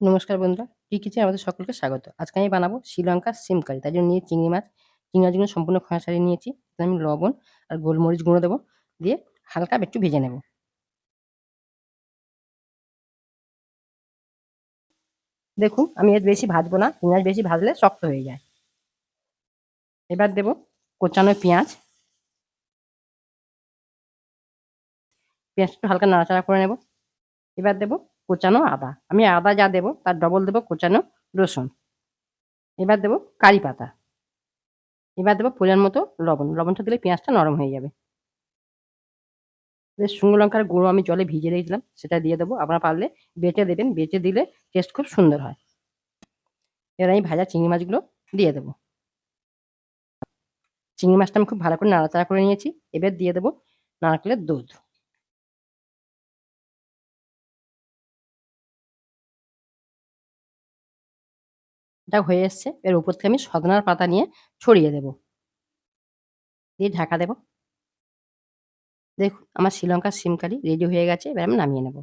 নমস্কার বন্ধুরা টি কিচেনে আমাদের সকলকে স্বাগত। আজকে আমি বানাবো শ্রীলঙ্কার সিম কারি। তার জন্য নিয়ে চিংড়ি মাছ, চিংড়ি মাছগুলো সম্পূর্ণ খোঁয়া ছাড়িয়ে নিয়েছি। আমি লবণ আর গোলমরিচ গুঁড়ো দেবো, দিয়ে হালকা একটু ভেজে নেব। দেখুন, আমি এর বেশি ভাজবো না পেঁয়াজ বেশি ভাজলে শক্ত হয়ে যায়। এবার দেব কোচানো পেঁয়াজ। পেঁয়াজটা হালকা নাড়াচাড়া করে নেব। এবার দেব কোচানো আদা। আমি আদা যা দেবো, তার ডবল দেবো কোচানো রসুন। এবার দেবো কারি পাতা। এবার দেবো পরিমাণ মতো লবণ। লবণটা দিলে পেঁয়াজটা নরম হয়ে যাবে। বেশ শুকনো লঙ্কার গুঁড়ো আমি জলে ভিজে রেখেছিলাম, সেটা দিয়ে দেবো। আপনারা পারলে বেটে দেবেন। বেটে দিলে টেস্ট খুব সুন্দর হয়। এবার আমি ভাজা চিংড়ি মাছগুলো দিয়ে দেবো। চিংড়ি মাছটা আমি খুব ভালো করে নাড়াচাড়া করে নিয়েছি। এবার দিয়ে দেবো নারকেলের দুধ। এটা হয়ে এসছে। এর উপর থেকে আমি সজনার পাতা নিয়ে ছড়িয়ে দেব। দিয়ে ঢাকা দেব। দেখুন, আমার শ্রীলঙ্কার সিম কারি রেডি হয়ে গেছে। এবার আমি নামিয়ে নেব।